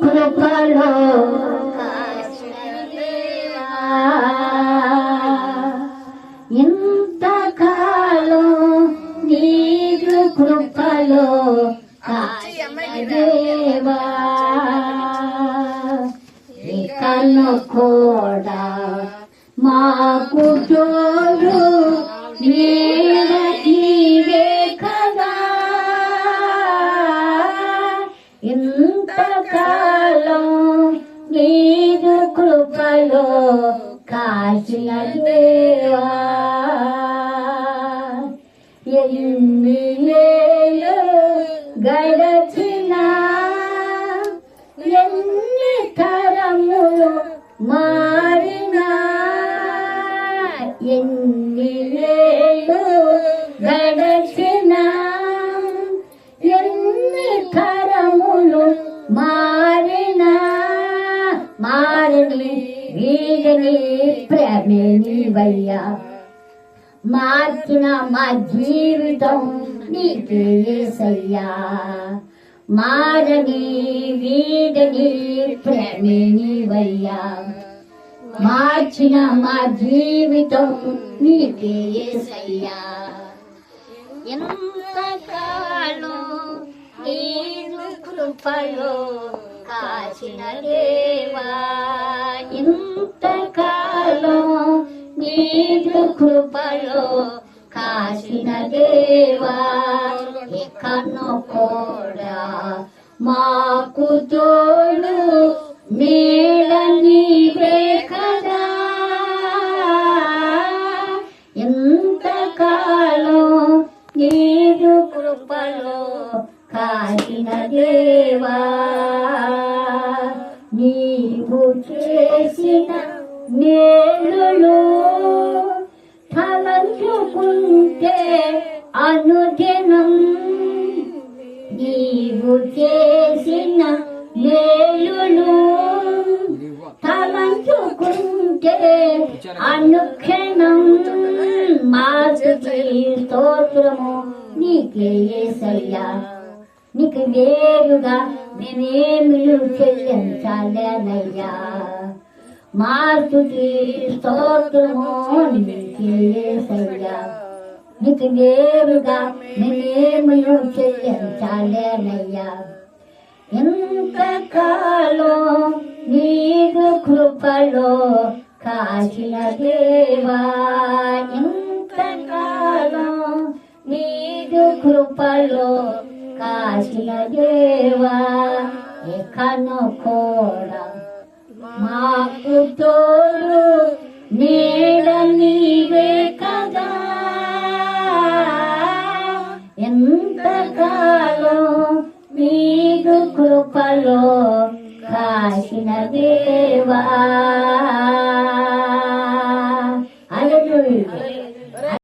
కృపలో ఇంతకాలం నీదు కృపలో దేవా ఇకను కూడా మా తోడు నీడ గడచిన ఎన్ని తరములు మారినా ఎన్ని ఏళ్ళు గడచిన ఎన్ని తరములు మారినా మారని వీడని ప్రేమే మార్చిన మా జీవితం నీకే సయ్యా మారని వీడని ప్రేమిని వయ్యా మార్చిన మా జీవితం నీకే సయ్యా ఎంతకాలం నీరు కృపలో కాచిన దేవా. ఎంతకాలం నీరు కృపలో కాచిన దేవా. ఎక్కను కూడా మాకు తోడు నీడ నీవే కదా ఎంతకాలం నీరు కృపలో కాసిన దేవా. నీవు చేసిన మేలులు తలంచుకుంటే అనుదినం నీవు చేసిన మేలును తలంచుకుంటే అనుక్షణం మాసుకి స్తోత్రము నీకే సయ్యా నీకు వేరుగా మేమేమిలు చెల్లించాలనయ్యా. మార్చుకి స్తోత్రము నీకే సయ్యా నీకు వేరుగా మేమేమిలు చెల్లించాలనయ్యా ఎంతకాలం నీకు కృపలో కాచిన దేవా? ఎంతకాలం నీకు కృపలో కాచిన దేవా? ఎక్కను కూడా మాకు తోడు నీ ఎంతకాలం మీకు కృపలో కాసిన దేవా.